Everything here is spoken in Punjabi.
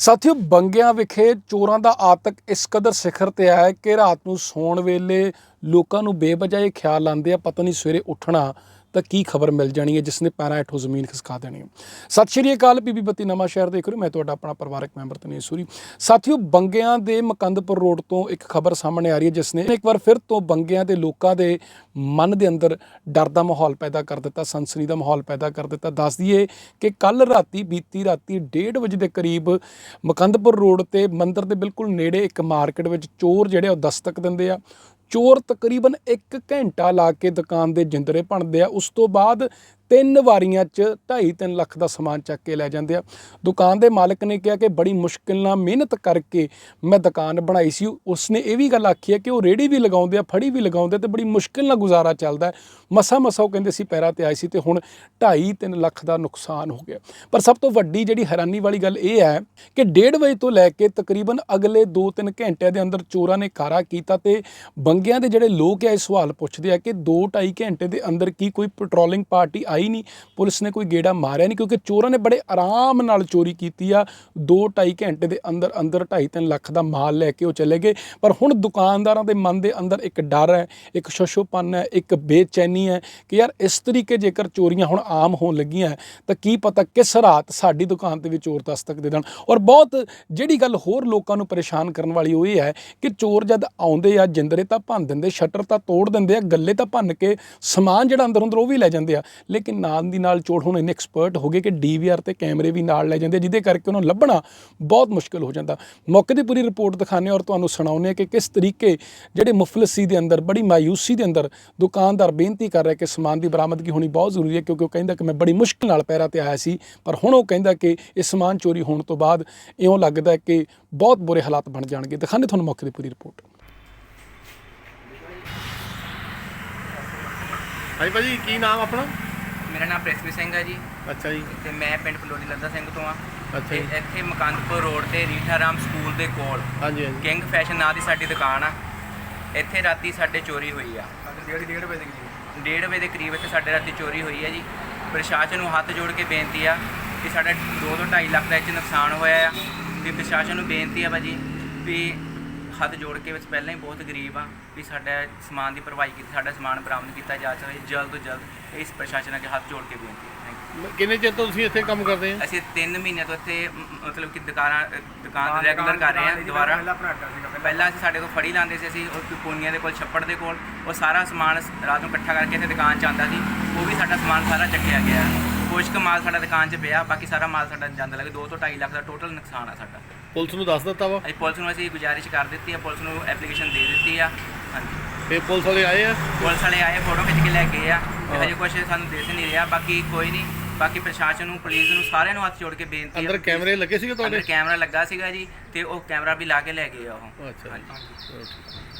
ਸਾਥੀਓ, ਬੰਗਿਆਂ ਵਿਖੇ ਚੋਰਾਂ ਦਾ ਆਤਕ ਇਸ ਕਦਰ ਸਿਖਰ ਤੇ ਆਇਆ ਹੈ ਕਿ ਰਾਤ ਨੂੰ ਸੌਣ ਵੇਲੇ ਲੋਕਾਂ ਨੂੰ ਬੇਵਜ੍ਹਾ ਇਹ ਖਿਆਲ ਆਉਂਦੇ ਆ, ਪਤਾ ਨਹੀਂ ਸਵੇਰੇ ਉੱਠਣਾ ਤਾਂ ਕੀ ਖਬਰ ਮਿਲ ਜਾਣੀ ਹੈ ਜਿਸ ਨੇ ਪੈਰਾਂ ਹੇਠੋਂ ਜ਼ਮੀਨ ਖਿਸਕਾ ਦੇਣੀ ਹੈ। ਸਤਿ ਸ਼੍ਰੀ ਅਕਾਲ ਪੀਪੀ ਬੱਤੀ ਨਵਾਂ ਸ਼ਹਿਰ ਦੇਖ ਰਹੇ ਹੋ। ਮੈਂ ਤੁਹਾਡਾ ਆਪਣਾ ਪਰਿਵਾਰਕ ਮੈਂਬਰ ਤਨੇਸ਼ ਸੂਰੀ। ਸਾਥੀਓ, ਬੰਗਿਆਂ ਦੇ ਮਕੰਦਪੁਰ ਰੋਡ ਤੋਂ ਇੱਕ ਖਬਰ ਸਾਹਮਣੇ ਆ ਰਹੀ ਹੈ ਜਿਸ ਨੇ ਇੱਕ ਵਾਰ ਫਿਰ ਤੋਂ ਬੰਗਿਆਂ ਦੇ ਲੋਕਾਂ ਦੇ ਮਨ ਦੇ ਅੰਦਰ ਡਰ ਦਾ ਮਾਹੌਲ ਪੈਦਾ ਕਰ ਦਿੱਤਾ, ਸਨਸਨੀ ਦਾ ਮਾਹੌਲ ਪੈਦਾ ਕਰ ਦਿੱਤਾ। ਦੱਸ ਦਈਏ ਕਿ ਕੱਲ ਰਾਤੀ ਬੀਤੀ ਰਾਤੀ 1:30 ਵਜੇ ਦੇ ਕਰੀਬ ਮਕੰਦਪੁਰ ਰੋਡ ਤੇ ਮੰਦਿਰ ਦੇ ਬਿਲਕੁਲ ਨੇੜੇ ਇੱਕ ਮਾਰਕੀਟ ਵਿੱਚ ਚੋਰ ਜਿਹੜੇ ਆ, ਉਹ ਦਸਤਕ ਦਿੰਦੇ ਆ। ਚੋਰ ਤਕਰੀਬਨ 1 ਘੰਟਾ ਲਾ ਕੇ ਦੁਕਾਨ ਦੇ ਜਿੰਦਰੇ ਭੰਨਦੇ ਆ। ਉਸ ਤੋਂ ਬਾਅਦ ਤਿੰਨ ਵਾਰੀਆਂ 'ਚ 2.5-3 ਲੱਖ ਦਾ ਸਮਾਨ ਚੱਕ ਕੇ ਲੈ ਜਾਂਦੇ ਆ। ਦੁਕਾਨ ਦੇ ਮਾਲਕ ਨੇ ਕਿਹਾ ਕਿ ਬੜੀ ਮੁਸ਼ਕਿਲ ਨਾਲ ਮਿਹਨਤ ਕਰਕੇ ਮੈਂ ਦੁਕਾਨ ਬਣਾਈ ਸੀ। ਉਸਨੇ ਇਹ ਵੀ ਗੱਲ ਆਖੀ ਹੈ ਕਿ ਉਹ ਰੇੜੀ ਵੀ ਲਗਾਉਂਦੇ ਆ, ਫੜੀ ਵੀ ਲਗਾਉਂਦੇ ਤੇ ਬੜੀ ਮੁਸ਼ਕਿਲ ਨਾਲ ਗੁਜ਼ਾਰਾ ਚੱਲਦਾ ਹੈ। ਮਸਾ ਮਸਾ ਉਹ ਕਹਿੰਦੇ ਸੀ ਪੈਰਾਂ ਤੇ ਆਈ ਸੀ ਤੇ ਹੁਣ 2.5-3 ਲੱਖ ਦਾ ਨੁਕਸਾਨ ਹੋ ਗਿਆ। ਪਰ ਸਭ ਤੋਂ ਵੱਡੀ ਜਿਹੜੀ ਹੈਰਾਨੀ ਵਾਲੀ ਗੱਲ ਇਹ ਹੈ ਕਿ 1:30 ਵਜੇ ਤੋਂ ਲੈ ਕੇ ਤਕਰੀਬਨ ਅਗਲੇ 2-3 ਘੰਟਿਆਂ ਦੇ ਅੰਦਰ ਚੋਰਾਂ ਨੇ ਕਾਰਾ ਕੀਤਾ ਤੇ ਬੰਗਿਆਂ ਦੇ ਜਿਹੜੇ ਲੋਕ ਆ, ਇਹ ਸਵਾਲ ਪੁੱਛਦੇ ਆ ਕਿ 2-2.5 ਘੰਟੇ ਦੇ ਅੰਦਰ ਕੀ ਕੋਈ ਪੈਟਰੋਲਿੰਗ ਪਾਰਟੀ ਆਈ ਨਹੀਂ। ਪੁਲਿਸ ਨੇ ਕੋਈ ਗੇੜਾ ਮਾਰਿਆ ਨਹੀਂ ਕਿਉਂਕਿ ਚੋਰਾਂ ਨੇ ਬੜੇ ਆਰਾਮ ਨਾਲ ਚੋਰੀ ਕੀਤੀ ਆ। 2-2.5 ਘੰਟੇ ਦੇ ਅੰਦਰ ਅੰਦਰ 2.5-3 ਲੱਖ ਦਾ ਮਾਲ ਲੈ ਕੇ ਉਹ ਚਲੇ ਗਏ। ਪਰ ਹੁਣ ਦੁਕਾਨਦਾਰਾਂ ਦੇ ਮਨ ਦੇ ਅੰਦਰ ਇੱਕ ਡਰ ਹੈ, ਇੱਕ ਸ਼ਸ਼ੋਪਨ ਹੈ, ਇੱਕ ਬੇਚੈਨੀ ਹੈ ਕਿ ਯਾਰ ਇਸ ਤਰੀਕੇ ਜੇਕਰ ਚੋਰੀਆਂ ਹੁਣ ਆਮ ਹੋਣ ਲੱਗੀਆਂ ਤਾਂ ਕੀ ਪਤਾ ਕਿਸ ਰਾਤ ਸਾਡੀ ਦੁਕਾਨ ਤੇ ਵੀ ਚੋਰ ਦਸਤਕ ਦੇ ਦੇਣ। ਔਰ ਬਹੁਤ ਜਿਹੜੀ ਗੱਲ ਹੋਰ ਲੋਕਾਂ ਨੂੰ ਪਰੇਸ਼ਾਨ ਕਰਨ ਵਾਲੀ ਉਹ ਇਹ ਹੈ ਕਿ ਚੋਰ ਜਦ ਆਉਂਦੇ ਆ, ਜਿੰਦਰੇ ਤਾਂ ਭੰਨ ਦਿੰਦੇ, ਸ਼ਟਰ ਤਾਂ ਤੋੜ ਦਿੰਦੇ ਆ, ਗੱਲੇ ਤਾਂ ਭੰਨ ਕੇ ਸਮਾਨ ਜਿਹੜਾ ਅੰਦਰ ਅੰਦਰ ਉਹ ਵੀ ਲੈ ਜਾਂਦੇ ਆ। ਲੇਕਿਨ ਨਾਲ ਦੀ ਨਾਲ ਚੋਰ ਹੁਣ ਇੰਨੇ ਐਕਸਪਰਟ ਹੋ ਗਏ ਕਿ ਡੀਵੀਆਰ ਤੇ ਕੈਮਰੇ ਵੀ ਨਾਲ ਲੈ ਜਾਂਦੇ ਜਿਹਦੇ ਕਰਕੇ ਉਹਨੂੰ ਲੱਭਣਾ ਬਹੁਤ ਮੁਸ਼ਕਲ ਹੋ ਜਾਂਦਾ। ਮੌਕੇ ਦੀ ਪੂਰੀ ਰਿਪੋਰਟ ਦਿਖਾਣੇ ਔਰ ਤੁਹਾਨੂੰ ਸੁਣਾਉਂਦੇ ਆ ਕਿ ਕਿਸ ਤਰੀਕੇ ਜਿਹੜੇ ਮੁਫਲਸੀ ਦੇ ਅੰਦਰ, ਬੜੀ ਮਾਯੂਸੀ ਦੇ ਅੰਦਰ ਦੁਕਾਨਦਾਰ ਬੇਨਤੀ ਕਰ ਰਿਹਾ ਕਿ ਸਮਾਨ ਦੀ ਬਰਾਮਦਗੀ ਹੋਣੀ ਬਹੁਤ ਜ਼ਰੂਰੀ ਹੈ, ਕਿਉਂਕਿ ਉਹ ਕਹਿੰਦਾ ਕਿ ਮੈਂ ਬੜੀ ਮੁਸ਼ਕਲ ਨਾਲ ਪੈਰਾਂ ਤੇ ਆਇਆ ਸੀ, ਪਰ ਹੁਣ ਉਹ ਕਹਿੰਦਾ ਕਿ ਇਹ ਸਮਾਨ ਚੋਰੀ ਹੋਣ ਤੋਂ ਬਾਅਦ ਇਉਂ ਲੱਗਦਾ ਕਿ ਬਹੁਤ ਬੁਰੇ ਹਾਲਾਤ ਬਣ ਜਾਣਗੇ। ਦਿਖਾਣੇ ਤੁਹਾਨੂੰ ਮੌਕੇ ਦੀ ਪੂਰੀ ਰਿਪੋਰਟ। ਹਾਂਜੀ ਭਾਜੀ, ਕੀ ਨਾਮ ਆਪਣਾ? ਮੇਰਾ ਨਾਮ ਪ੍ਰਿਥਵੀ ਸਿੰਘ ਹੈ ਜੀ। ਅੱਛਾ ਜੀ। ਤੇ ਮੈਂ ਪਿੰਡ ਪਲੋਰੀ ਲੱਦਾ ਸਿੰਘ ਤੋਂ ਆ। ਅੱਛਾ ਤੇ ਜੀ। ਇੱਥੇ ਮਕੰਦਪੁਰ ਰੋਡ ਤੇ ਰੀਠਾ ਰਾਮ ਸਕੂਲ ਦੇ ਕੋਲ ਹਾਂਜੀ ਹਾਂਜੀ। ਕਿੰਗ ਫੈਸ਼ਨ ਨਾਂ ਦੀ ਸਾਡੀ ਦੁਕਾਨ ਆ। ਇੱਥੇ ਰਾਤੀ ਸਾਡੇ ਚੋਰੀ ਹੋਈ ਆ। ਡੇਢ ਡੇਢ ਵਜੇ ਦੀ 1:30 ਵਜੇ ਦੇ ਕਰੀਬ ਇੱਥੇ ਸਾਡੇ ਰਾਤੀ ਚੋਰੀ ਹੋਈ ਹੈ ਜੀ। ਪ੍ਰਸ਼ਾਸਨ ਨੂੰ ਹੱਥ ਜੋੜ ਕੇ ਬੇਨਤੀ ਆ ਕਿ ਸਾਡਾ 2 ਤੋਂ 2.5 ਲੱਖ ਦਾ ਇੱਥੇ ਨੁਕਸਾਨ ਹੋਇਆ ਆ। ਤੇ ਪ੍ਰਸ਼ਾਸਨ ਨੂੰ ਬੇਨਤੀ ਆ ਭਾਜੀ ਵੀ ਹੱਥ ਜੋੜ ਕੇ ਵਿੱਚ ਪਹਿਲਾਂ ਹੀ ਬਹੁਤ ਗਰੀਬ ਆ ਵੀ ਸਾਡਾ ਸਮਾਨ ਦੀ ਭਰਵਾਈ ਕੀਤੀ ਸਾਡਾ ਸਮਾਨ ਬਰਾਮਦ ਕੀਤਾ ਜਾ ਸਕੇ ਜਲਦ ਤੋਂ ਜਲਦ ਇਸ ਪ੍ਰਸ਼ਾਸਨ ਅੱਗੇ ਹੱਥ ਜੋੜ ਕੇ ਬੇਨਤੀ ਹੈ। Thank you. ਕਿੰਨੇ ਚਿਰ ਤੋਂ ਤੁਸੀਂ ਇੱਥੇ ਕੰਮ ਕਰਦੇ ਆ ਅਸੀਂ 3 ਮਹੀਨਿਆਂ ਤੋਂ ਇੱਥੇ ਮ- ਮਤਲਬ ਕਿ ਦੁਕਾਨਾਂ ਦੁਕਾਨ ਰੈਗੂਲਰ ਕਰ ਰਹੇ ਹਾਂ ਦੁਬਾਰਾ। ਪਹਿਲਾਂ ਅਸੀਂ ਸਾਡੇ ਕੋਲ ਫੜੀ ਲਾਉਂਦੇ ਸੀ ਅਸੀਂ ਉਹ ਪੁੰਨੀਆਂ ਦੇ ਕੋਲ ਛੱਪੜ ਦੇ ਕੋਲ ਉਹ ਸਾਰਾ ਸਮਾਨ ਰਾਤ ਨੂੰ ਇਕੱਠਾ ਕਰਕੇ ਇੱਥੇ ਦੁਕਾਨ 'ਚ ਆਉਂਦਾ ਸੀ ਉਹ ਵੀ ਸਾਡਾ ਸਮਾਨ ਸਾਰਾ ਚੱਕਿਆ ਗਿਆ। ਕੁਛ ਕੁ ਮਾਲ ਸਾਡਾ ਦੁਕਾਨ 'ਚ ਪਿਆ ਬਾਕੀ ਸਾਰਾ ਮਾਲ ਸਾਡਾ ਜਾਂਦਾ ਲੱਗੇ 2 ਤੋਂ 2.5 ਲੱਖ ਦਾ ਟੋਟਲ ਨੁਕਸਾਨ ਆ ਸਾਡਾ। ਪੁਲਿਸ ਨੂੰ ਦੱਸ ਦਿੱਤਾ ਵਾ? ਅਸੀਂ ਪੁਲਿਸ ਨੂੰ ਅਸੀਂ ਗੁਜ਼ਾਰਿਸ਼ ਕਰ ਦਿੱਤੀ ਆ ਪੁਲਿਸ ਨੂੰ ਐਪਲੀਕੇਸ਼ਨ ਦੇ ਦਿੱਤੀ ਆ। ਹਾਂਜੀ। ਤੇ ਪੁਲਿਸ ਵਾਲੇ ਆਏ ਆ? ਪੁਲਿਸ ਵਾਲੇ ਆਏ ਫੋਟੋ ਖਿੱਚ ਕੇ ਲੈ ਗਏ ਆ। ਤੇ ਹਜੇ ਕੁਛ ਸਾਨੂੰ ਦੇਖ ਨਹੀਂ ਰਿਹਾ ਬਾਕੀ ਕੋਈ ਨਹੀਂ ਬਾਕੀ ਪ੍ਰਸ਼ਾਸਨ ਨੂੰ ਪੁਲਿਸ ਨੂੰ ਸਾਰਿਆਂ ਨੂੰ ਹੱਥ ਜੋੜ ਕੇ ਬੇਨਤੀ ਆ। ਅੰਦਰ ਕੈਮਰੇ ਲੱਗੇ ਸੀਗੇ ਅੰਦਰ ਤੁਹਾਡੇ ਕੈਮਰਾ ਲੱਗਾ ਸੀਗਾ ਜੀ ਤੇ ਉਹ ਕੈਮਰਾ ਵੀ ਲਾ ਕੇ ਲੈ ਗਏ ਆ ਉਹ। ਅੱਛਾ। ਹਾਂਜੀ। ਚਲੋ ਠੀਕ।